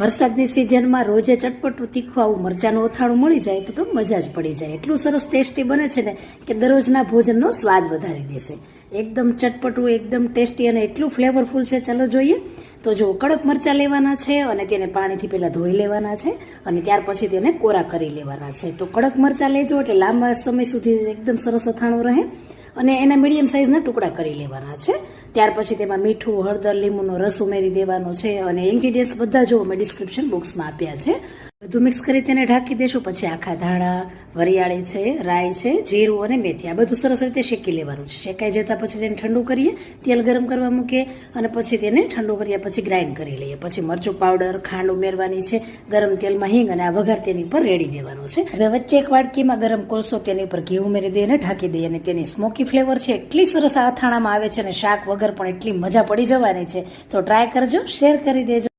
વરસાદની સિઝનમાં રોજે ચટપટું, તીખું, આવું મરચાનું અથાણું મળી જાય તો મજા જ પડી જાય. એટલું સરસ ટેસ્ટી બને છે ને કે દરરોજના ભોજનનો સ્વાદ વધારી દેશે એકદમ ચટપટું, એકદમ ટેસ્ટી અને એટલું ફ્લેવરફુલ છે. ચાલો જોઈએ. તો જો કડક મરચાં લેવાના છે અને તેને પાણીથી પહેલાં ધોઈ લેવાના છે અને ત્યાર પછી તેને કોરા કરી લેવાના છે. તો કડક મરચાં લેજો એટલે લાંબા સમય સુધી એકદમ સરસ અથાણું રહે અને એના મીડિયમ સાઇઝના ટુકડા કરી લેવાના છે. ત્યાર પછી તેમાં મીઠું, હળદર, લીંબુનો રસ ઉમેરી દેવાનો છે અને ઇન્ગ્રીડિયન્ટ્સ બધા જો મેં ડિસ્ક્રિપ્શન બોક્સમાં આપ્યા છે. બધું મિક્સ કરી તેને ઢાંકી દેશું, પછી આખા ધાણા, વરિયાળી છે, રાઈ છે, જીરું અને મેથી આ બધું સરસ રીતે શેકી લેવાનું છે. શેકાઈ જતા પછી તેને ઠંડુ કરીએ, તેલ ગરમ કરવા મૂકીએ અને પછી તેને ઠંડુ કર્યા પછી ગ્રાઇન્ડ કરી લઈએ. પછી મરચું પાવડર ખાંડ ઉમેરવાની છે. ગરમ તેલમાં હિંગ અને આ વઘાર તેની ઉપર રેડી દેવાનો છે. હવે વચ્ચે એક વાડકીમાં ગરમ કોલસો તેની ઉપર ઘી ઉમેરી દઈએ અને ઢાંકી દઈએ અને તેની સ્મોકી ફ્લેવર છે. એટલી સરસ આ અથાણામાં આવે છે અને શાક વગર પણ એટલી મજા પડી જવાની છે. તો ટ્રાય કરજો શેર કરી દેજો.